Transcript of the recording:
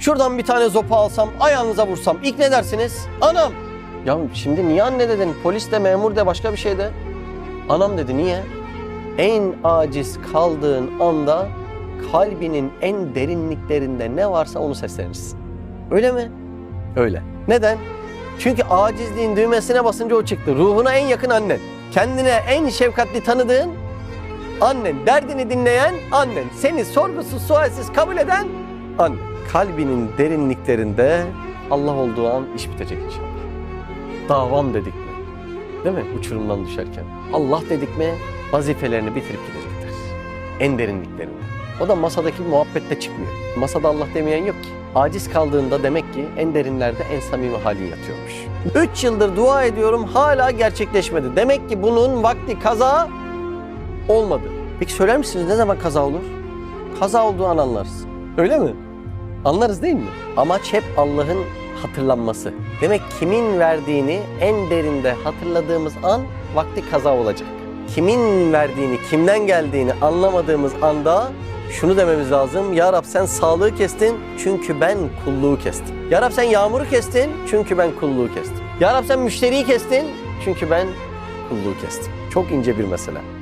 Şuradan bir tane zopa alsam, ayağınıza vursam ilk ne dersiniz? Anam. Ya şimdi niye anne dedin? Polis de memur de başka bir şey de. Anam dedi niye? En aciz kaldığın anda kalbinin en derinliklerinde ne varsa onu seslenirsin. Öyle mi? Öyle. Neden? Çünkü acizliğin düğmesine basınca o çıktı. Ruhuna en yakın annen. Kendine en şefkatli tanıdığın annen. Derdini dinleyen annen. Seni sorgusuz sualsiz kabul eden annen. Kalbinin derinliklerinde Allah olduğu an iş bitecek inşallah. Davam dedik mi? Değil mi? Uçurumdan düşerken. Allah dedik mi vazifelerini bitirip gidecekler. En derinliklerinde. O da masadaki muhabbette çıkmıyor. Masada Allah demeyen yok ki. Aciz kaldığında demek ki en derinlerde en samimi halin yatıyormuş. Üç yıldır dua ediyorum hala gerçekleşmedi. Demek ki bunun vakti kaza olmadı. Peki söyler misiniz ne zaman kaza olur? Kaza olduğu an anlarız. Öyle mi? Anlarız değil mi? Amaç hep Allah'ın hatırlanması. Demek kimin verdiğini en derinde hatırladığımız an vakti kaza olacak. Kimin verdiğini, kimden geldiğini anlamadığımız anda şunu dememiz lazım. Ya Rab sen sağlığı kestin çünkü ben kulluğu kestim. Ya Rab sen yağmuru kestin çünkü ben kulluğu kestim. Ya Rab sen müşteriyi kestin çünkü ben kulluğu kestim. Çok ince bir mesele.